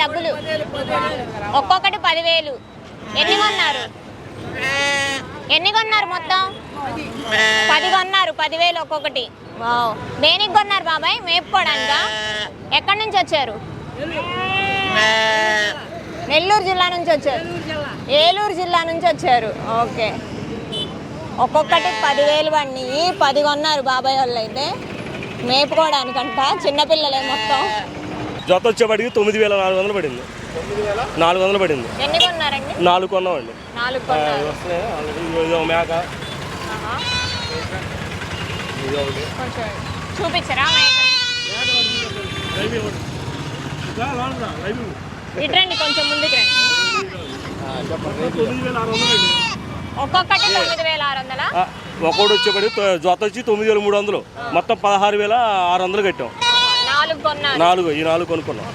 డబ్బులు? ఒక్కొక్కటి పదివేలు. ఎన్ని కొన్నారు? ఎన్ని కొన్నారు మొత్తం? పది కొన్నారు పదివేలు ఒక్కొక్కటి. వావ్. దేనికి కొన్నారు బాబాయ్? మేపుకోవడానికా ఎక్కడి నుంచి వచ్చారు? నెల్లూరు జిల్లా నుంచి వచ్చారు. ఏలూరు జిల్లా నుంచి వచ్చారు. ఓకే. ఒక్కొక్కటి పదివేలు పడినాయి. పది కొన్నారు బాబాయ్ వాళ్ళు అయితే మేపుకోవడానికంట చిన్నపిల్లలే మొత్తం. జత వచ్చేవాడికి తొమ్మిది వేల నాలుగు వందలు పడింది. నాలుగు వందలు పడింది. ఎన్ని కొన్నారండి? నాలుగు కొన్నామండి. నాలుగు ఆ, కొన్నారు వస్తున్నాయి. ఆల్రెడీ. ఇదిగో ఇదో మేక. ఆహా. ఇదో ఒకటి. కొంచెం చూపించరా మేకని? కొంచెం ముందుకు రండి. ఒక్కొక్కటి తొమ్మిది వేల ఆరు వందల ఆ, ఒకటి వచ్చేపడి జత వచ్చి తొమ్మిది వేల మూడు వందలు. మొత్తం పదహారు వేల ఆరు వందలు కట్టాం. నాలుగు కొన్నారు నాలుగు ఈ నాలుగు కొనుక్కున్నాం.